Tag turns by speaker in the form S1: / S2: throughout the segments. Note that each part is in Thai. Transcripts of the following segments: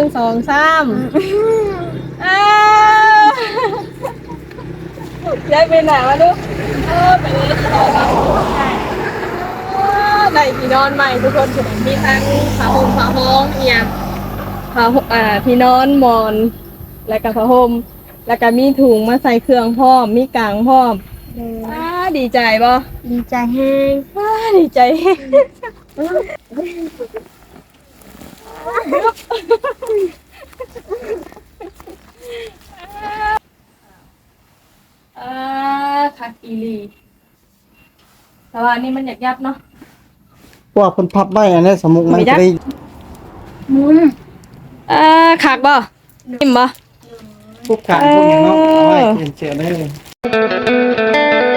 S1: งสองสามอ้าวย้ายไปไหนวะลูกเออไปเลยต่อครับได้ที่นอนใหม่ทุกคนถึงมีทั้งผ้าห่มผ้าห้องอหย่างผ้าห่มอ่าที่นอนหมอน แล้วก็ผ้าห่มแล้วก็มีถุงมาใส่เครื่องพร้อม มีกางพร้อม
S2: โดย
S1: อ้าดีใจบ่
S2: ดีใจแห้ง
S1: อ้าดีใจ อ่าคักอีหลีแต่ว่าอันนี่มันอยากยับเนาะ
S3: ว่าเพิ่นพับไว้อันนี้สมุกมัน
S1: ไม่ยั
S3: จะ
S1: ก
S3: ได้
S2: มุน
S1: อ่าคักบ่อิ่มบ่
S3: พวกการพวกอย่างเนาะเอาไว้เขียนเสือได้เลย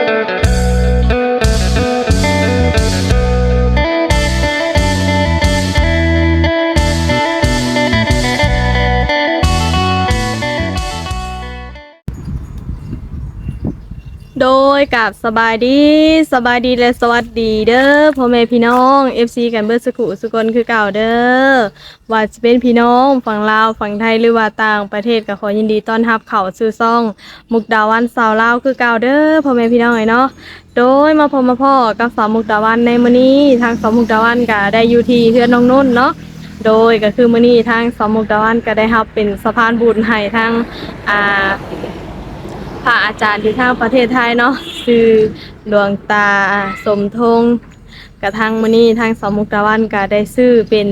S1: โดยกับสบายดีสบายดีและสวัสดีเด้อพ่อแม่พี่น้อง FC กันเบิดสกุสุกลคือเก่าเด้อว่าจะเป็นพี่น้องฝั่งลาวฝั่งไทยหรือว่าต่างประเทศก็ขอยินดีต้อนรับเข้าสู่ซ่อง มุกดาวันสาวลาวคือเก่าเด้อพ่อแม่พี่น้องไอ้เนาะโดยมาพบมาพ่อกับสาวมุกดาวันในมื้อนี้ทางสาวมุกดาวันก็ได้อยู่ที่เฮือนน้องนุ่นเนาะโดยก็คือมื้อนี้ทางสาวมุกดาวันก็ได้รับเป็นสะพานบุญให้ทางอ่า ระอาจารย์ที่ทางประเทศไทยเนาะคือหลวงตาสมทงกระทั่งมื้อนี้ทางสมุกตะวันก็ได้ซื้อเป็น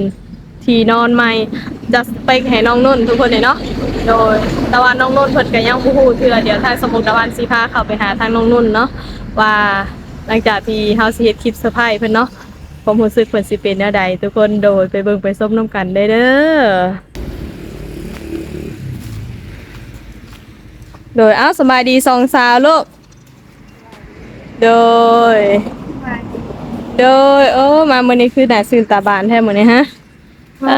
S1: ที่นอนใหม่จะไปให้น้องนุ่นทุกคนเลยเนาะโดยตะวันน้องนุ่นเพิ่นก็ยังบ่ฮู้เทื่อเดี๋ยวทางสมุกตะวันสิพาเข้าไปหาทางน้องนุ่นเนาะว่าหลังจากที่เฮาสิเฮ็ดคลิปเซอร์ไพรส์เพิ่นเนาะความรู้สึกเพิ่นสิเป็นแนวใดทุกคนโดยไปเบิ่งไปซบน้ำกันได้เด้อ โดยเอ้าสบายดีสองสาวลูก โดย โดยโอ้มามื้อนี้คือหน้าซื่นตาบานแท้มื้อนี้ฮะ
S2: เฮา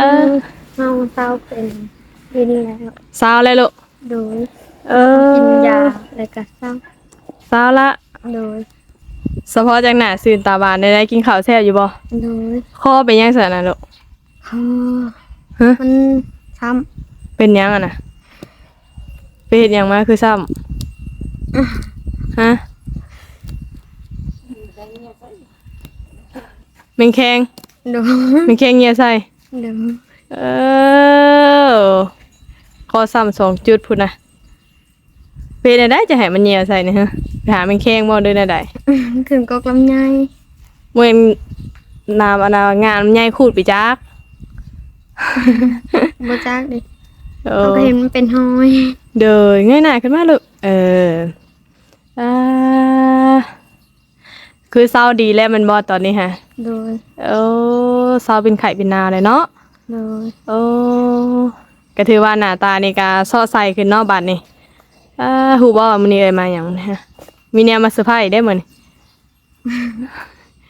S2: เฮาเศร้าเป็นดินแล้ว
S1: สาวเลยลูก
S2: โดย
S1: เออ
S2: กินยาแล้วก็เศร้า
S1: สาวละ
S2: โดย
S1: เฉพาะจากหน้าซื่นตาบานได้ได้กินข้าวแซ่บอยู่บ่
S2: โดย
S1: คอเป็นยังซั่นน่ะลูก
S2: คอ
S1: ฮะ
S2: มันช้
S1: เป็นยังอะน่ะ ไปเฮ็ดหยังมาคือซ้ำฮะแมงแคงำ
S2: โดย
S1: แมงแคงเงียใส่
S2: โดย
S1: เออคอซ้ำสองจุดพุ่นนะเป็นอะไรจะให้มันเหนียวใส่นี่ฮะไปหามันแข้งบ่ด้วยนะได้
S2: ถึงกอกลำไย
S1: เว้นนามอนางานมันใหญ่คูดไปจัก
S2: บ่จักดิ
S1: เอ
S2: เขา
S1: อ
S2: ก็เห็นมันเป็นหอย
S1: เดินง่ายหน่าขึ้นมาลูกเอออ่าคือเศร้าดีแล้วมันบอตอนนี้ฮะ
S2: โดย
S1: โอ้เศร้าเป็นไข่เป็นนาเลยเนาะ
S2: โดย
S1: โอ้ก็ถือว่าหน้าตานี่ก็ซอใสขึ้นเนอกบัดนี่อ่าฮู้บ่ว่ามื้อนี้เอ้ยมาหยังนะฮะมีแนวมาเซอร์ไพรส์ได้มื้อนี้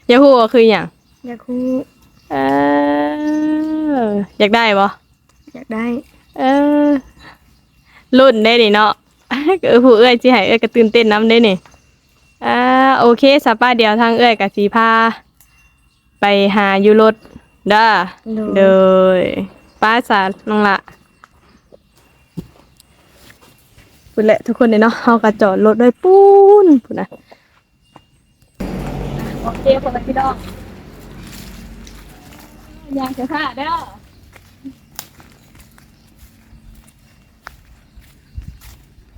S1: อยากฮู้ว่าคือหยัง
S2: อยากรู้
S1: เอออยากได้บ่
S2: อยากได้
S1: เออ รุ่นได้นี่เนาะก็ผู้เอ้ยสิให้เอ้ยก็ตื่นเต้นนํได้นี่อ่าโอเคสป้าเดียวทางเอ้ยก็สิพาไปหาอยู่รถเด้อ
S2: โดย
S1: โดยป้าสารน้องละพูดแหละทุกคนเลยเนาะเขาก็จอดรถด้วยปูนพูดนะโอเคคนละพี่ดอกอยากจะท่าเด้อ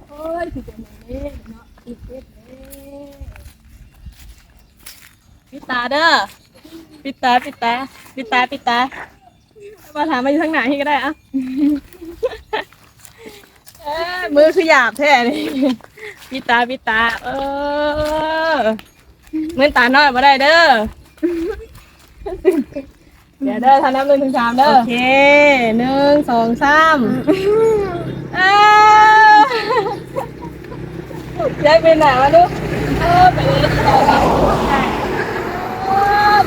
S1: โอ้ ยสิเป็นอย่างนี้เนาะอีกเด็ดเลยปิดตาเด้อปิดตาปิดตาปิดตาปิดตามาถามมาอยู่ทางไหนก็ได้อะเอ้ยมือคือหยาบแท้นี่ปิดตาปิดตา เออมือตาน้อยมาได้เด้อ เดี๋ยวเด้อทำน้ำหนึ่งถึงสามเด้อ โอเคหนึ่งสองสามอ้าว ย้ายไปไหนวะลูกเออไปเลยต่อครับ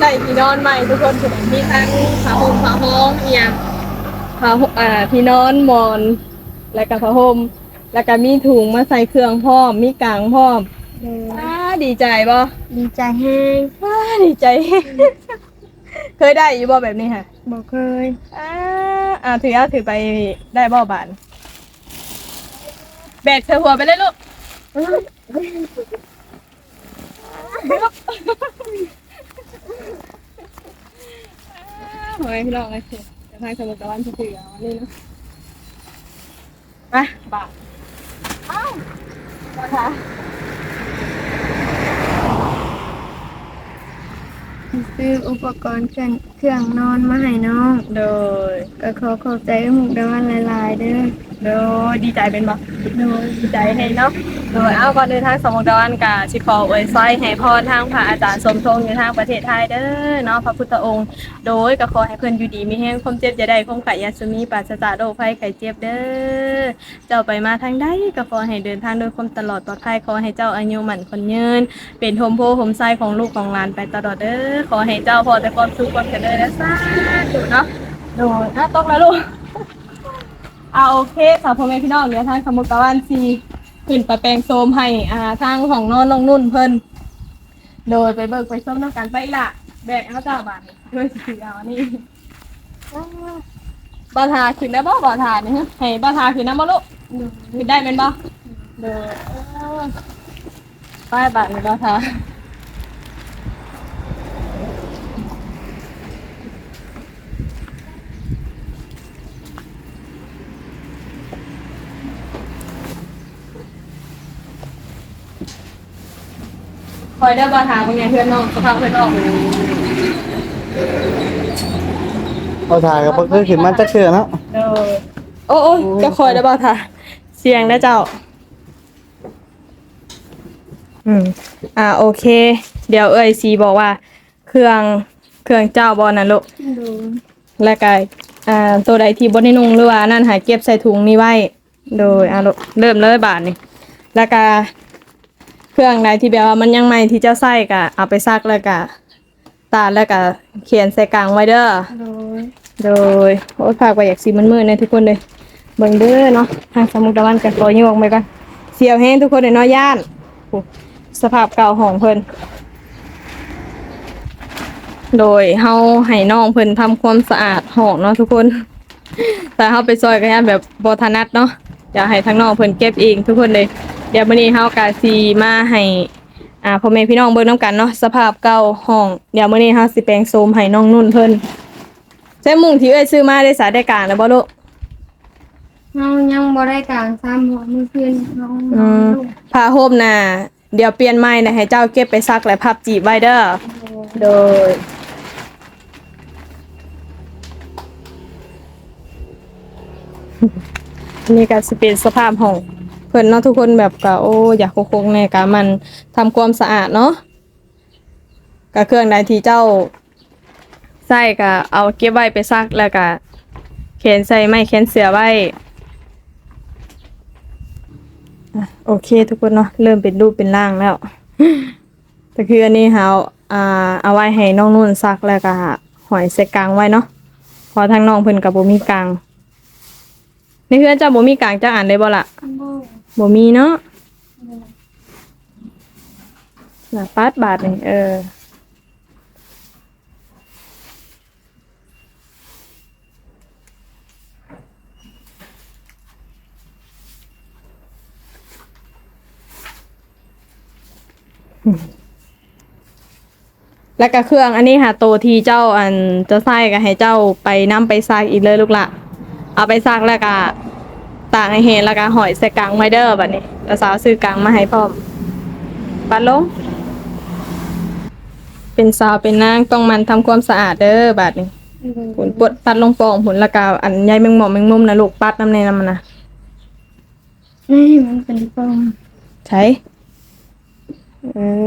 S1: ได้ที่นอนใหม่ทุกคนถึงมีทั้งผ้าห่มผ้าห้องอหย่างผ้าห่มอ่าที่นอนหมอน แล้วก็ผ้าห่มแล้วก็มีถุงมาใส่เครื่องพร้อม มีกางพร้อม
S2: โอ้า
S1: ดีใจบ่
S2: ดีใจแห้ง
S1: อ้าดีใจ เคยได้อยู่บ่แบบนี้ค่ะ
S2: บ่เคย
S1: อ้าอ่าถือเอาถือไปได้บ่บาน แบกเธอหัวไปเลยลูกโอ้ยพี่น้องเลยจะทางสมุทรตะวันถือเอาอันนี้เนาะมาบาทอ้าวนะคะ
S2: ซื้ออุปกรณ์เครื่องเครื่องนอนมาให้น้อง
S1: โดย
S2: ก็ขอขอบใจหมุกดาวันหลาย ๆ เด้อ
S1: โดยดีใจเป็นบ่โดยดีใจให้เนาะโดยเอาก่อนเดินทางสมองดอนกาชิคออวยซอยให้พรทางพระอาจารย์สมทงอยู่ทางประเทศไทยเด้อเนาะพระพุทธองค์ โดยก็ขอให้เพิ่นอยู่ดีมีแห้งความเจ็บจะได้ความไข่ยาสมีปราศจากโรคภัยไข้เจ็บเด้อเจ้าไปมาทางใดก็ขอให้เดินทางโดยความตลอดปลอดภัยขอให้เจ้าอายุหมั่นคนยืน เป็นโฮมโพโฮมไซของลูกของหลานไปตลอดเด้อขอให้เจ้าพอแต่ความสุขความเจริญและสาธุเนาะโดยอะตกแล้วลูก อาโอเคสาวพ่อแม่พี่น้องเดี๋ยทางสมุทรปราการซีขึ้นไปแปลงโซมให้อ่าทางของนอนน้องนุ่นเพิ่นโดยไปเบิกไปส้มน้ำกันไปละแบกเอาเจ้าบาทด้วยสิถือเอาอันนี้บาทาขึ้นได้บ่บาทานี่ฮะให้บาทาขึ้นน้ำบ่ลูกขึ้นได้เป็นบ่เด้อเออไปบาทนี่บาทา คอยได้บาทาเป็นไงเพื่อนน้องสภาพเพื่อนน้อง
S3: เอาถ่ายกับเพิ่นขึ้นมาจักเทื่อเนาะ
S1: เออโอ้โอ้จะคอยได้บ่ค่ะเสียงได้เจ้า อืม อ่าโอเค เดี๋ยวเอ้ยซีบอกว่า เครื่องเครื่องเจ้าบอลนะลูก
S2: ดู
S1: แล้วก็อ่าตัวใดที่บนในนุ่งหรือว่านั่นหาเก็บใส่ถุงนี้ไว้ โดยอ่าลูกเริ่มเลยบาทนี่แล้วก็ เครื่องใดที่แบบว่ามันยังใหม่ที่เจ้าใส่ก็เอาไปซักแล้วก็ตาดแล้วก็เขียนใส่กลางไว้เด้อ
S2: ดู
S1: โดยโอ้ยฝากไว้อยากสีมันมืดๆนะทุกคนเลยเบิ่งเด้อเนาะทางสมุทรตะวันกันขอยวงไปก่อนเสียวแห้งทุกคนเลยเนาะย่านโอ้สภาพเก่าของเพิ่นโดยเฮาให้น้องเพิ่นทำความสะอาดห้องเนาะทุกคน แต่เฮาไปซอยกันย่านแบบบ่ถนัดเนาะอยากให้ทางน้องเพิ่นเก็บเองทุกคนเลย เดี๋ยวมื้อนี้เฮากะสิมาให้อ่าพ่อแม่พี่น้องเบิ่งนํกันเนาะสภาพเก่าห้องเดี๋ยวมื้อนี้เฮาสิแปลงโซมให้น้องนุ่นเพิ่นใช่มุงที่เอ้ยซื้อมาได้สายได้กลางแล้วบ่ลูก
S2: น้องยังบ่ได้กลางซ้ำหัวมือเพื่อนน้อง
S1: อืมผ้าห่มน่ะเดี๋ยวเปลี่ยนใหม่นะให้เจ้าเก็บไปซักและพับจีบไว้เด้อโดยนี่ก็สิเป็นสภาพห้อง เพิ่นเนาะทุกคนแบบก็โอ้อยากโคงๆในกามันทำความสะอาดเนาะก็เครื่องใดที่เจ้าใส่ก็เอาเก็บไว้ไปซักแล้วก็เขียนใส่ไม้เขียนเสือไว้โอเค ทุกคนเนาะเริ่มเป็นรูปเป็นร่างแล้วแต่คืออันนี้เฮาอ่าเอาไว้ให้น้องนุ่นซักแล้วก็หอยใส่กลางไว้เนาะพอทางน้องเพิ่นกับบ่มีกลางในเพื่อนเจ้าบ่มีกลางจักอันได้บ่ล่ะ
S2: บ่
S1: มีเนาะน่ะปัดบาทนี่เออแล้วก็เครื่องอันนี้ค่ะโตทีเจ้าอันจะใส่ก็ให้เจ้าไปนํไปซักอีกเลยลูกละเอาไปซักแล้วก็ ตากให้เห็นแล้วก็หอยใส่กลางไว้เด้อบัดนี้แล้วสาวซื้อกลางมาให้พร้อมปัดลง เป็นสาวเป็นนางต้องหมันทำความสะอาดเด้อบัดนี้ผลปวดปัดลงปองผลแล้วก็อันใยแมงหมอมแมงมุมนะลูกปัดน้ำในน้ำมันนะ
S2: นี่มันเป็นฟอง
S1: ใช่เออ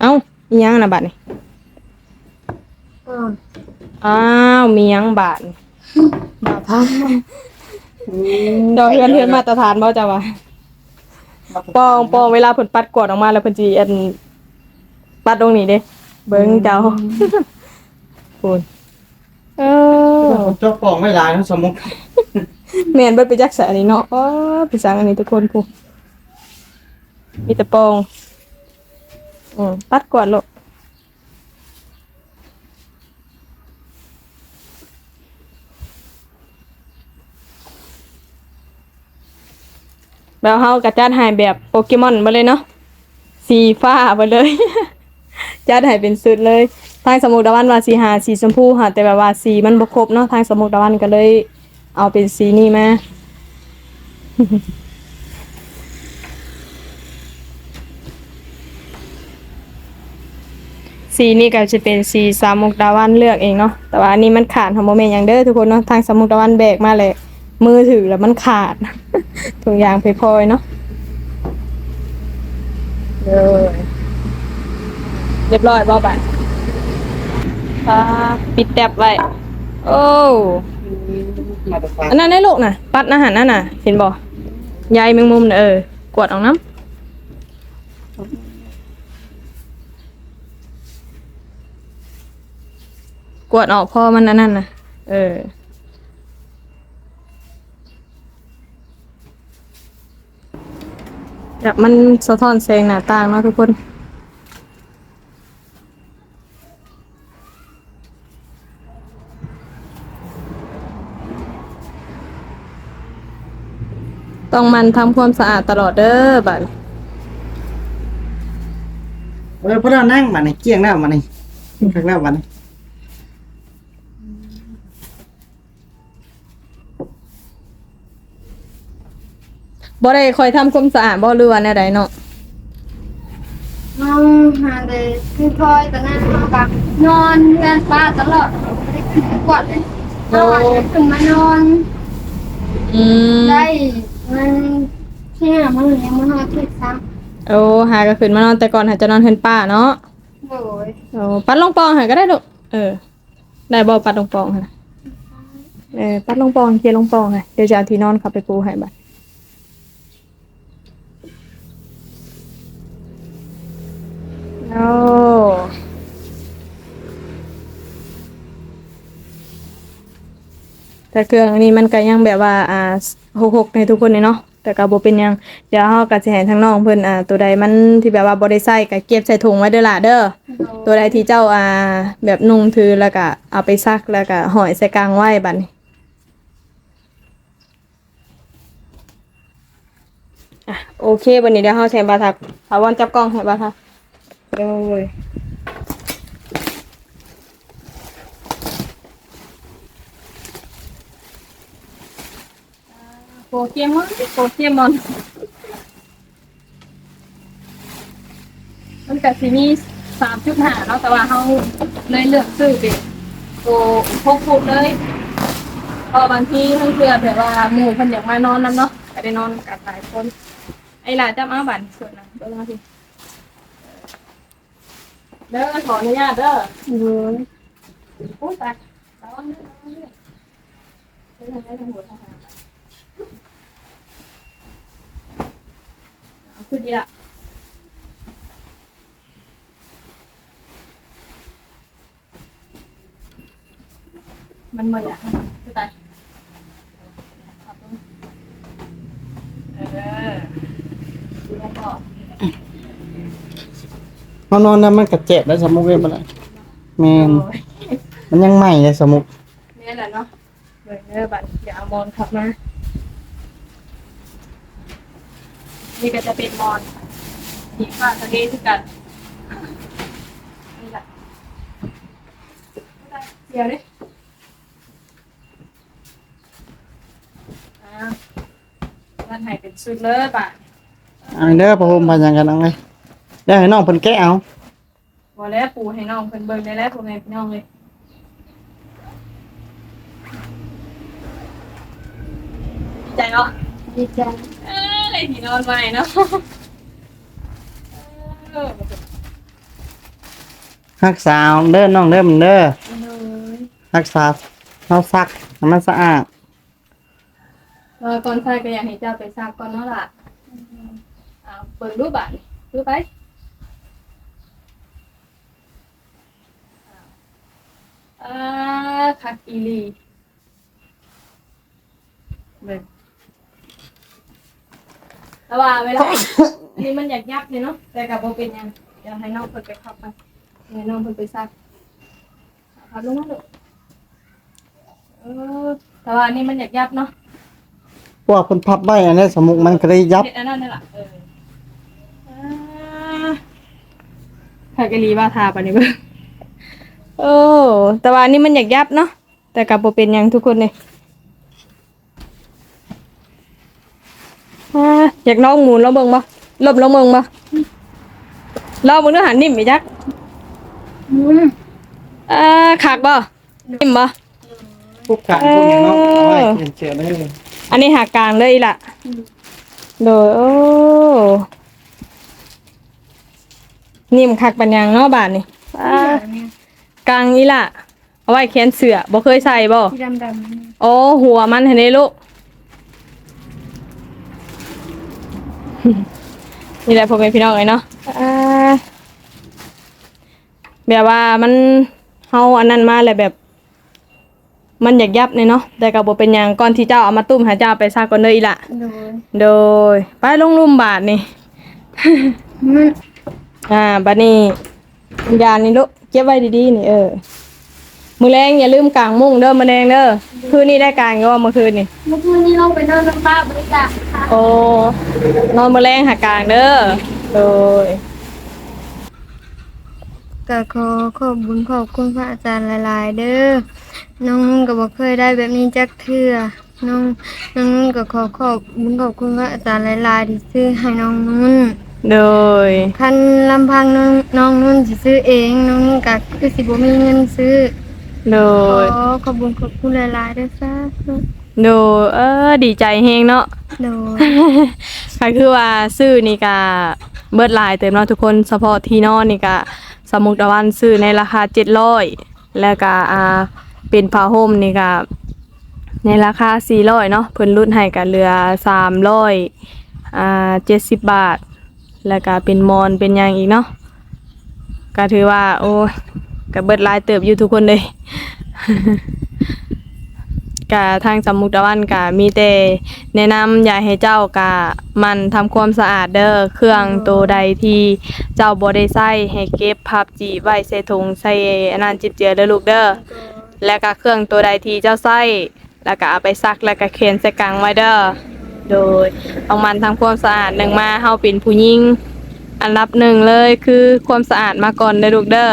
S1: เอ้าอีหยังนะบัดนี้
S2: อ่อน
S1: อ้าวมีหยังบาทบาทท่าดอกเฮือนเฮือนมาตรฐานบ่จ้าวะปองปองเวลาเพิ่นปัดกวาดออกมาแล้วเพิ่นสิอันปัดตรงนี้เด้ เบิ่งเจ้าพูนเออ
S3: เจ้าของไม่หลายเนาะสมมุติ
S1: แม่นเบิดไปจักษะอันนี้เนาะอ๋อไปสั่งอันนี้ทุกคนพูมีแต่ปองอืมปัดกวาดโลก แล้วเฮากระจัดให้แบบโปเกมอนมาเลยเนาะสีฟ้าไปเลย จัดให้เป็นสุดเลยทางสมุกตะวันว่าสีหาสีชมพูค่ะแต่แบบว่าสีมันบ่ครบเนาะทางสมุกตะวันก็เลย เอาเป็นสีนี้มาสีนี้ก็จะเป็นสีสามุกดาวันเลือกเองเนาะแต่ว่าอันนี้มันขาดของโมเมนต์อย่างเด้อทุกคนเนาะทางสามมุกดาวันแบกมาเลย มือถือแล้วมันขาดถุงยางเพพลอยเนาะเออเรียบร้อยบ่บัดอ่าปิดแดบไว้ โอ้
S3: มาตรฐาน
S1: อันนั้นได้ลูกน่ะ ปัดอาหารนั่นน่ะ เห็นบ่ยายแมงมุมน่ะเออกวาดออกน้ำกวาดออกพอมันอันนั่นน่ะ เออ แบบมันสะท้อนแสงหน้าต่างเนาะทุกคน ต้องมันทำความสะอาดตลอดเด้อบัด
S3: เออพวกเรานั่งมานี่เกี่ยงแล้วมานี่ข้างหน้ามานี่
S1: บ่ได้คอยทำความสะอาดบ่หรือว่าแนวใดเนาะ
S2: น้องหาเลยคือคอยตอนนั้นเขากับนอนเรือนป้าตลอดไม่ได้ขึ้นกวาดเลยเอาอาจจะขึ้นมานอน
S1: อืม
S2: ได้มันเที่ยมันยังมันนอนคิดซ้
S1: โอ้หาก็ขึ้นมานอนแต่ก่อนหาจะนอนเฮือนป้าเนาะำ
S2: โอ้ย
S1: โอ้ปัดลงปองหาก็ได้ลูกเออ ได้บ่ปัดลงปองหั่นน่ะเออปัดลงปองเคลียร์ลงปองให้เดี๋ยวจะเอาที่นอนเข้าไปปูให้บัด โอ้แต่เครื่องอันนี้มันก็ยังแบบว่าอ่าหกๆในทุกคนเลยเนาะแต่ก็บ่เป็นหยังเดี๋ยวเฮาก็สิให้ทางน้องเพิ่นอ่าตัวใดมันที่แบบว่าบ่ได้ใส่ก็เก็บใส่ถุงไว้เด้อล่ะเด้อตัวใดที่เจ้าอ่าแบบนุ่งถือแล้วก็เอาไปซักแล้วก็ห่อยใส่กลางไว้บัดนี้อะโอเคบัดนี้เดี๋ยวเฮาใช้บาทักถาวรจับกล้องให้บาทัก โอ้ยโปเกมอนโปเกมอนมันกับซีนี่สามจุดห้าเนาะแต่ว่าเขาเลยเลือกซื้อเป็นโอ้พกฟุตเลยพอบางทีเพื่อแบบว่าหมู่เพิ่นอยากมานอนนํเนาะก็ได้นอนกับหลายคน ไอ้หลานจำเอาบันส่วนนะเบิ่งมาสิ เด้อขออนุญาตเด้อ
S2: โอ้ย
S1: โอ้ยตายระวังเด้อระวังเด้อเด้อเด้อเด้อหัวทหารเอาขึ้นดีละมันเหมือนอะคือตายขับลงเออดูแล้วก็
S3: นอนนอนๆนะมันกระเจ็บแล้วสมุกเว้ยบ่ล่ะแม่น
S1: โอ้ย
S3: มันยังใหม่เลยสมุก
S1: เนี่ยแหละเนาะเบิร์เนอร์บัตรเดี๋ยวเอามอนขับมานี่ก็จะเป็นมอนสีฟ้าทะเลที่กันนี่แหละเดี๋ยวดิอ่ามันให้เป็นชุดเลยป่ะ
S3: เอาเด้อพะโฮมพายังกันเอาไง เดี๋ยวให้น้องเพิ่นแกะเอา
S1: พอแล้วปูให้น้องเพิ่นเบิ่งได้แล้วพ่อแม่พี่น้องเลยดีใจเนาะ
S2: ดีใจ
S1: เอ้ยที่นอนใหม่เนาะเออ
S3: รักษาเอาเด้อน้องเด้อมันเด้อ
S1: เลย
S3: รักษาเราซักให้มันสะอาด
S1: เออก่อนใส่ก็อยากให้เจ้าไปซักก่อนเนาะล่ะเอาเปิดรูปบัตรรูปไป อ่าคักอีหลีเบิ่งแต่ว่าเวลา อันนี้มันอยากยับเลยเนาะแต่กับโบเป็นหยังเดี๋ยวให้น้องเพิ่นไปขับไปให้น้องเพิ่นไปซักขับลงมาลูกเออแต่ว่าอันนี้มันอยากยับเนาะ
S3: โราะว่าเพิ่นพับไว้อันนี้สมุกมันก็เลยยับ
S1: เฮ็ดอันนั้นนี่ล่ะเอออ่าถ้ากะลีว่าทาปานนี้เบิ่ง โอ้แต่ว่าอันนี้มันอยากยับเนาะแต่ก็บ่เป็นหยังทุกคนนี่อ่าอยากน้องหมุนแล้วเบิ่งบ่ลบแล้วเบิ่งบ่ลองเบิ่งเด้อหันนิ่มอีจัก
S2: อืม
S1: อ่าคักบ่นิ่มบ่
S3: ทุกการพวกนี้เนาะเอาไว้เปลี่ยนเสื้อได้
S1: อันนี้หากลางเลยอีหล่ะโดยโอ้นิ่มคักปัญญังเนาะบาดนี่อ่า กลางอีหล่ะ เอาไว้แขนเสือบ่เคยใส่บ่
S2: สีดำดำนี่
S1: โอ้หัวมันเห็นไหมลูก นี่แหละพ่อแม่พี่น้องเลยเนาะอ่าแบบว่ามันเฮาอันนั้นมาเลยแบบ มันอยากยับเลยเนาะแต่ก็บ่เป็นหยังก่อนที่เจ้าเอามาตุ้มหาเจ้าไปซากก่อนเด้ออีหละ
S2: โดน
S1: โดยไปลงลุมบาทนี่
S2: มัน
S1: อ่าบัดนี้ยานี่ลูก เก็บไว้ดีๆนี่เออ มื้อแรงอย่าลืมกางมุ้งเด้อมื้อแรงเด้อคืนนี้ได้กางก็ว่าเมื่อคืนนี่
S2: เมื่อคืนนี้เราไปนอนน้ำป้าบริจาคค่ะ
S1: โอ้นอนมื้อแรงหากลางเด้อโดย
S2: ก็ขอขอบบุญขอบคุณพระอาจารย์หลาย ๆ เด้อน้องก็บอกเคยได้แบบนี้จักเทื่อน้องน้องนุ่นก็ขอขอบบุญขอบคุณพระอาจารย์หลาย ๆ ที่ซื้อให้น้องนุ่น
S1: โดย
S2: คันลำพังน้องน้องนุ่นสิซื้อเองน้องนุ่นก็คือสิบ่มีเงินซื้อ
S1: โด
S2: ขอยขอบบุญขอบคุณหลายๆเด้อซ่าธุ
S1: โดย เออดีใจแฮงเนาะ
S2: โดย
S1: ก็คือว่าซื้อนี่ก็เบิดหลายเต็มเนาะทุกคนเฉพาะที่นอนนี่ก็สมุกตะวันซื้อในราคา700แล้วก็อ่าเป็นผ้าห่มนี่ก็ในราคา400เนาะเพิ่นลดให้ก็เหลือ300อ่า70 บาท แล้วก็เป็นมอนเป็นหยังอีกเนาะก็ถือว่า โอ้ยก็เบิดลายเติบอยู่ทุกคนเลยกะทางสำมุกตะวันกะมีแต่แนะนำอย่าให้เจ้ากะมันทำความสะอาดเด้อเครื่องตัวใดที่เจ้าบ่ได้ใช้ให้เก็บพับจีไว้ใส่ถุงใส่อันนั้นจิบเจือเด้อลูกเด้อแล้วก็เครื่องตัวใดที่เจ้าใช้แล้วก็เอาไปซักแล้วก็เขียนใส่กลางไว้เด้อ โดยต้องมันทำความสะอาดหนึ่งมาเฮาเป็นผู้หญิงอันดับหนึ่งเลยคือความสะอาดมาก่อนเด้อลูกเด้อ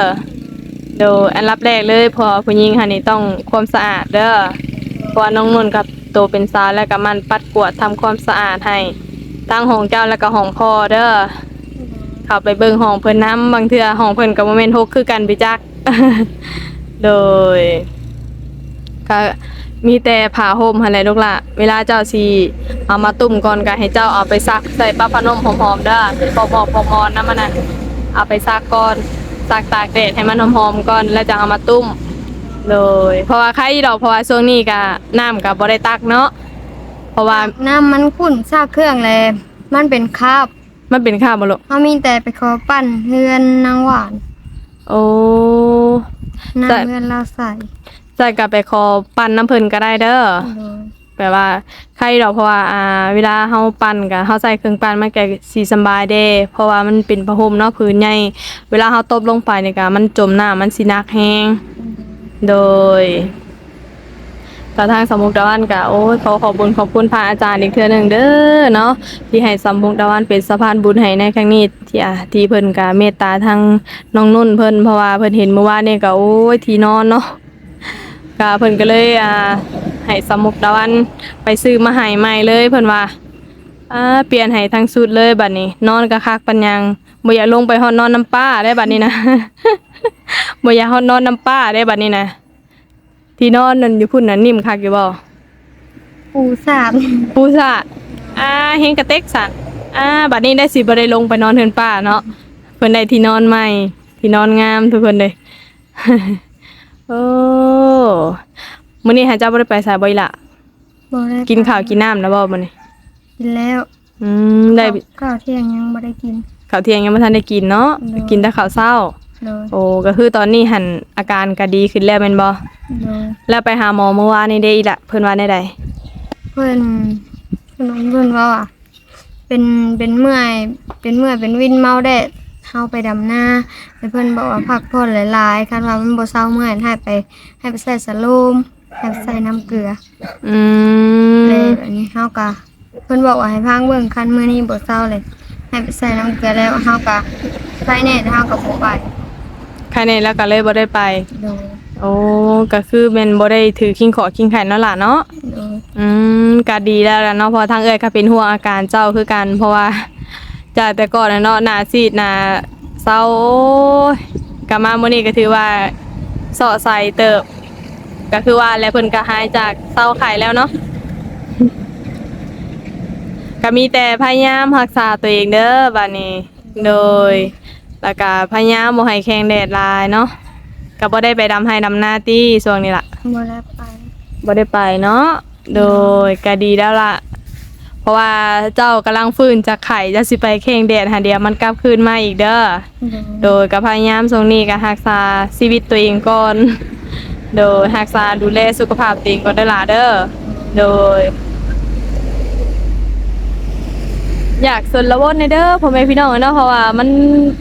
S1: โดยอันดับแรกเลย พอผู้หญิงหันนี่ต้องความสะอาดเด้อเพราะน้องนุ่นกับโตเป็นสาวแล้วก็มันปัดกวาดทำความสะอาดให้ตั้งห้องเจ้าแล้วก็ห้องพ่อเด้อเข้าไปเบิ่งห้องเพิ่นน้ำบางเทื่อห้องเพิ่นก็บ่แม่นหกคือกันไปจัก โดยก็ มีแต่ผ้าห่มหั่นแหละลูกล่ะเวลาเจ้าสิเอามาตุ่มก่อนก็ให้เจ้าเอาไปซักใส่ป้าพนมหอมๆเด้อปอกๆปอกๆนำมันน่ะเอาไปซักก่อนซักตากแดดให้มันหอมๆก่อนแล้วจะเอามาตุ้มเลยเพราะว่าใครดอกเพราะว่าช่วงนี้ก็น้ำก็บ่ได้ตักเนาะเพราะว่า
S2: น้ำมันขุ่นซากเครื่องเลยมันเป็นคราบ
S1: มันเป็นข้าวบ่ลูก
S2: เขามีแต่ไปขอปั้นเฮือนนางหวาน
S1: โอ้
S2: นาง
S1: แต่
S2: เฮือนเราใส่
S1: ใส่ก็ไปขอปั่นน้ำเพิ่นก็ได้เด้อ
S2: โดย
S1: แปลว่าใครดอกเพราะว่าอ่าเวลาเฮาปั่นก็เฮาใส่เครื่องปั่นมันก็สิสำบายเด้เพราะว่ามันเป็นผ้าห่มเนาะพื้นใหญ่เวลาเฮาตบลงไปนี่ก็มันจมน้ำมันสิหนักแฮงโดยกระทางสมมุกดาวันก็โอ้ยขอขอบคุญขอบคุณพระอาจารย์อีกเทื่อหนึงเด้อเนาะที่ให้สมมุกดาวันเป็นสะพานบุญให้ในครั้งนี้ที่อะที่เพิ่นก็เมตตาทางน้องนุ่นเพิ่นเพราะว่าเพิ่นเห็นเมื่อวานนี่ก็โอ้ยที่นอนเนาะ ก็เพิ่นก็เลยอ่าให้สมุกดาวันไปซื้อมาให้ใหม่เลยเพิ่นว่าอ่าเปลี่ยนให้ทั้งสุดเลยบัดนี้ นอนก็คักปัญญังบ่อยากลงไปฮอดนอนน้ำป้าได้บัดนี้นะบ่อยากฮอดนอนน้ำป้าได้บัดนี้นะที่นอนนั่นอยู่พุ่นน่ะนิ่มคักอยู่บ่
S2: ปูสาม
S1: ปูซะอ่าเฮงกระเต็กสันอ่าบัดนี้ได้สิบ่ได้ลงไปนอนเฮือนป้าเนาะเพิ่นได้ที่นอนใหม่ที่นอนงามทุกคนเลย โอ้มื้อนี้หาเจ้าบ่ได้ไปสายบ่อีหล่ะ
S2: บ่ได้
S1: กินข้าวกินน้ำนะบ่มื้อนี้
S2: กินแล้ว
S1: อืมได้
S2: ข้าวเที่ยงยังบ่ได้กิน
S1: ข้าวเที่ยงยังบ่ทันได้กินเนาะ
S2: เนาะ
S1: กินแต่ข้าวเช้า
S2: โดย
S1: โอ้ก็คือตอนนี้หันอาการก็ดีขึ้นแล้วแม่นบ่
S2: โดย
S1: แล้วไปหาหมอเมื่อวานนี่ได้อีหละเพิ่นว่าได้ใด
S2: เพื่อนเพื่อนเพื่อนว่าอะเป็นเป็นเมื่อยเป็นเมื่อยเป็นวินเมาแดด เฮาไปดำหน้าแต่เพื่อนบอกว่าพักผ่อนหลายๆคันว่ามันบ่เศร้าเมื่อยให้ไปให้ไปใส่สะโลมให้ไปใส่น้ำเกลือ
S1: อื
S2: เล
S1: ม
S2: ยแบบนี้เฮาากะเพิ่นบอกว่าให้พังเบิ่งคันมื้อนี้บ่เศร้าเลย ให้ไปใส่น้ำเกลือแล้วเฮากะใส่แน่เฮาก็บ่ไป
S1: ใครในแล้วก็เลยบ่ได้ไป
S2: โดย
S1: โอ้ก็คือแม่นบ่ได้ถือคิงขอคิงไข่เนาะล่ะเนาะ
S2: โดย
S1: อืมก็ดีแล้วล่ะเนาะเพอทางเอ้ยก็เป็นห่วงอาการเจ้าคือกันเพราะว่า จากแต่ก่อนน่ะเนาะหน้าซีดหน้าเศร้าโอ้ยกลับมามื้อนี้ก็ถือว่าเสาะใส่เติบ ก็คือว่าแล้วเพิ่นก็หายจากเศร้าไข้แล้วเนาะ ก็มีแต่พยายามรักษาตัวเองเด้อบัดนี้ โดยแล้วก็พยายามบ่ให้แข้งแดดหลายเนาะก็บ่ได้ไปดำให้ดำหน้าตี้ช่วงนี้ล่ะ
S2: บ่ได้ไป
S1: บ่ได้ไปเนาะ โดยก็ดีแล้วล่ะเพ ราะว่าเจ้ากำลังฟื้นจากไข่จะสิไปแข่งแดดหาเดียวมันกลับคืนมาอีกเด้อ
S2: โดย
S1: โดยก็พยายามทรงนี้ก็รักษาชีวิตตัวเองก่อน โดยรักษาดูแลสุขภาพตัวเองก่อนเด้อล่ะเด้อ โดย อยากสนละวนในเด้อพ่อแม่พี่น้องเนาะเพราะว่ามัน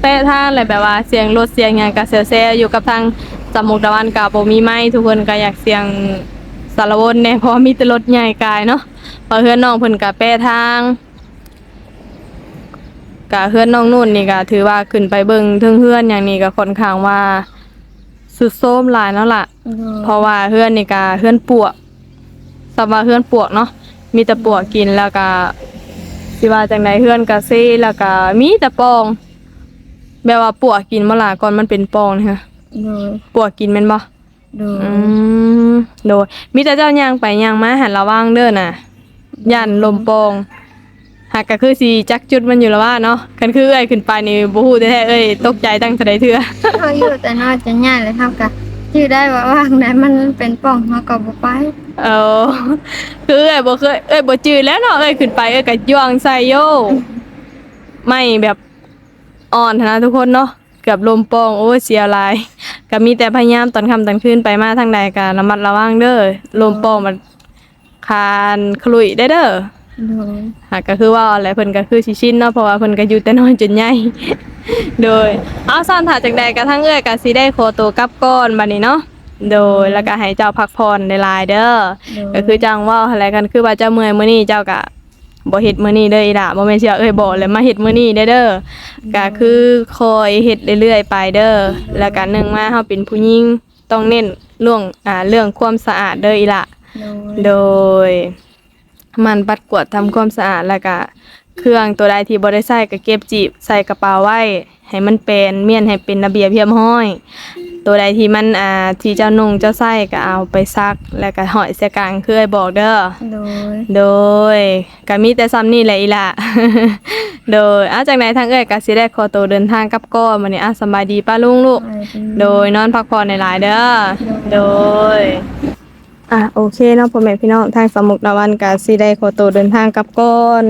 S1: แปะทางอะไรแบบว่าเสียงรถเสียงหยังก็เซลๆอยู่กับทางสมุกตะวันกับบ่มีไม้ทุกคนก็อยากเสียงสารวนแน่เพราะว่ามีแต่รถใหญ่กายเนาะเพอเฮือนน้องเพิ่นก็แปะทางก็เฮือนน้องนุ่นนี่ก็ถือว่าขึ้นไปเบิ่งเทิงเฮือนอย่างนี้ก็ค่อนข้างว่าสุดโทรมหลายแล้วล่ะ
S2: โดย
S1: เพราะว่าเฮือนนี่ก็เฮือนปวกสำว่าเฮือนปวกเนาะมีแต่ปวกกินแล้วก็สิว่าจังไดเฮือนก็ซีแล้วก็มีแต่ปองแบบว่าปวกกินบ่ล่ะก่อนมันเป็นปองนี่ค่ะ
S2: โดย
S1: ปวกกินแม่นบ่
S2: โดย
S1: อืมโดยมีแต่เจ้าย่างไปย่างมาหันระวังเด้อน่ะ ย่านลมปองหากก็คือสิจักจุดมันอยู่แล้วว่าเนาะคันคือเอ้ยขึ้นไปนี่บ่ฮู้แท้ๆเอ้ยตกใจตั้งแต่ใดเทื่อ
S2: เขาอยู่แต่นอกจะง่ายเลยเฮากะชื่อได้ว่าว่างไหนมันเป็นป่องเฮาก็บ่ไป
S1: เออคือเอ้ยบ่เคยเอ้ยบ่จืดแล้วเนาะเอ้ยขึ้นไปเอ้ยก็ย่องใส่โยไม่แบบอ่อนนะทุกคนเนาะเกือบลมโปองโอ้ยเสียหลายก็มีแต่พยายามตอนค่ำตอนคืนไปมาทางใดก็ระมัดระวังเด้อลมโปองมัน คานขลุยได้เด้อ
S2: โดย
S1: หากก็คือว่าอะไรเพิ่นก็คือสิชินเนาะเพราะว่าเพิ่นก็อยู่แต่น้อยจนใหญ่ โดย เอาซ่อนถ่าจากใดกระทั่งเอ้ยก็สิได้ขอตัวกลับก่อนบัดนี้เนาะโดยแล้วก็ให้เจ้าพักผ่อนในลายๆเด้อ
S2: โดย
S1: ก็คือจังว่าอะไรกันคือว่าเจ้าเมื่อยมื้อนี้เจ้าก็บ่เฮ็ดมื้อนี้เด้ออีหล่ะบ่แม่นสิว่าเอ้ยบอกเลยมาเฮ็ดมื้อนี้เด้อเด้อก็คือคอยเฮ็ดเรื่อยๆไปเด้อแล้วก็หนึ่งมาเฮาเป็นผู้หญิงต้องเน้นเรื่องอ่าเรื่องความสะอาดเด้ออีหล่ะ
S2: โดย
S1: โดย มันปัดกวาดทำความสะอาดแล้วก็เครื่องตัวใดที่บ่ได้ใส่ก็เก็บจีบใส่กระเป๋าไว้ ให้มันเป็นเมียนให้เป็นระเบียบเรียบร้อย ตัวใดที่มันอ่าที่เจ้านุ่งเจ้าใส่ก็เอาไปซัก แล้วก็ห้อยเสียกลางคือให้บอกเด้อ
S2: โดย
S1: โดยก็มีแต่ซ้ำนี่แหละอีหล่ะโดยอาจากไหนทางเอ้ยก็สิได้ขอตัวเดินทางกลับก่อนมื้อนี้อะสำบายดีป้าลุงลูก
S2: ไปดี
S1: โดยนอนพักผ่อนในหลายๆเด้อ โดย อะโอเคเนาะพ่อแม่พี่น้องทางสมุกดาวันกับซีได้ขอตัวเดินทางกลับก่อน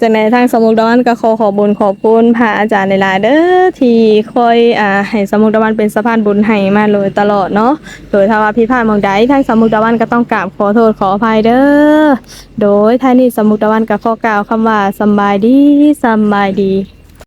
S1: จากในทางสมุกดาวันก็ขอขอบุญขอบคุณพระอาจารย์ในหลายเด้อที่คอยอ่าให้สมุกดาวันเป็นสะพานบุญให้มาเลยตลอดเนาะโดยถ้าว่าผิพาดหมองใดทางสมุกดาวันก็ต้องกราบขอโทษขออภัยเด้อโดยท้านี้สมุกดาวันก็ขอกล่าวคำว่าสบายดีสบายดี